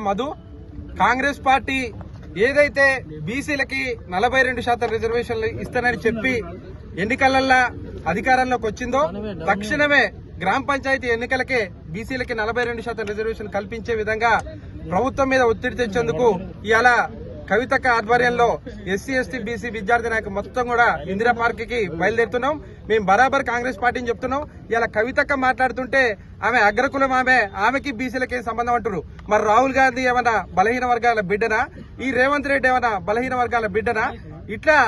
Madhu Congress party ఏదైతే బీసీలకి నలభై రెండు శాతం రిజర్వేషన్లు ఇస్తానని చెప్పి ఎన్నికలల్లా అధికారంలోకి వచ్చిందో తక్షణమే గ్రామ పంచాయతీ ఎన్నికలకే బీసీలకి నలభై రెండు శాతం రిజర్వేషన్ కల్పించే విధంగా ప్రభుత్వం మీద ఒత్తిడి తెచ్చేందుకు ఇలా కవితక్క ఆధ్వర్యంలో ఎస్సీ ఎస్టీ బీసీ విద్యార్థి నాయకు మొత్తం కూడా ఇందిరా పార్క్కి బయలుదేరుతున్నాం. మేము బరాబర్ కాంగ్రెస్ పార్టీని చెప్తున్నాం. ఇలా కవితక్క మాట్లాడుతుంటే ఆమె అగ్రకులం ఆమె ఆమెకి బీసీలకే సంబంధం అంటారు మరి రాహుల్ గాంధీ ఏమన్నా బలహీన వర్గాల బిడ్డనా? ఈ రేవంత్ రెడ్డి ఏమన్నా బలహీన వర్గాల బిడ్డనా? ఇట్లా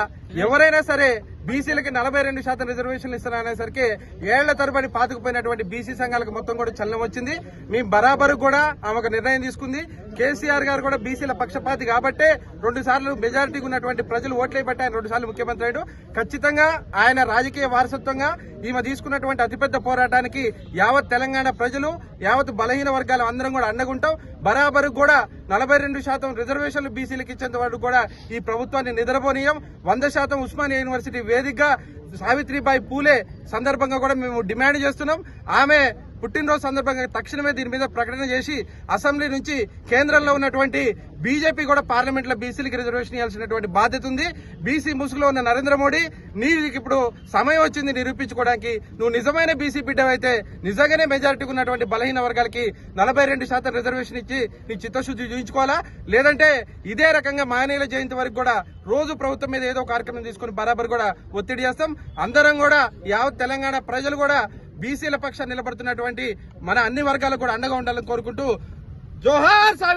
ఎవరైనా సరే బీసీలకి నలభై రెండు శాతం రిజర్వేషన్లు ఇస్తున్నారనేసరికి ఏళ్ళ తరబడి పాతుకుపోయినటువంటి బీసీ సంఘాలకు మొత్తం కూడా చలనం వచ్చింది. మేము బరాబరు కూడా ఆమె ఒక నిర్ణయం తీసుకుంది. కేసీఆర్ గారు కూడా బీసీల పక్షపాతి కాబట్టే రెండు సార్లు మెజారిటీ ఉన్నటువంటి ప్రజలు ఓట్లే ఆయన రెండు సార్లు ముఖ్యమంత్రి అయ్యాడు. ఖచ్చితంగా ఆయన రాజకీయ వారసత్వంగా ఈమె తీసుకున్నటువంటి అతిపెద్ద పోరాటానికి యావత్ తెలంగాణ ప్రజలు యావత్ బలహీన వర్గాలు అందరం కూడా అండగుంటాం బరాబరు కూడా నలభై రెండు శాతం రిజర్వేషన్లు బీసీలకు ఇచ్చేంత వరకు కూడా ఈ ప్రభుత్వాన్ని నిద్రపోనీయం. వంద శాతం ఉస్మానియా యూనివర్సిటీ వేదికగా సావిత్రిబాయి పూలే సందర్భంగా కూడా మేము డిమాండ్ చేస్తున్నాం. ఆమె పుట్టినరోజు సందర్భంగా తక్షణమే దీని మీద ప్రకటన చేసి అసెంబ్లీ నుంచి కేంద్రంలో ఉన్నటువంటి బీజేపీ కూడా పార్లమెంట్లో బీసీలకు రిజర్వేషన్ ఇవ్వాల్సినటువంటి బాధ్యత ఉంది. బీసీ ముసుగులో ఉన్న నరేంద్ర మోడీ నీకు ఇప్పుడు సమయం వచ్చింది నిరూపించుకోవడానికి. నువ్వు నిజమైన బీసీ బిడ్డవైతే నిజంగానే మెజారిటీ ఉన్నటువంటి బలహీన వర్గాలకి నలభై రెండు శాతం రిజర్వేషన్ ఇచ్చి నీ చిత్తశుద్ధి చూపించుకోవాలా లేదంటే ఇదే రకంగా మానేయుల జయంతి వరకు కూడా రోజు ప్రభుత్వం మీద ఏదో కార్యక్రమం తీసుకుని బరాబర్ కూడా ఒత్తిడి చేస్తాం. అందరం కూడా యావత్ తెలంగాణ ప్రజలు కూడా బీసీల పక్షాన్ని నిలబడుతున్నటువంటి మన అన్ని వర్గాలకు కూడా అండగా ఉండాలని కోరుకుంటూ జోహార్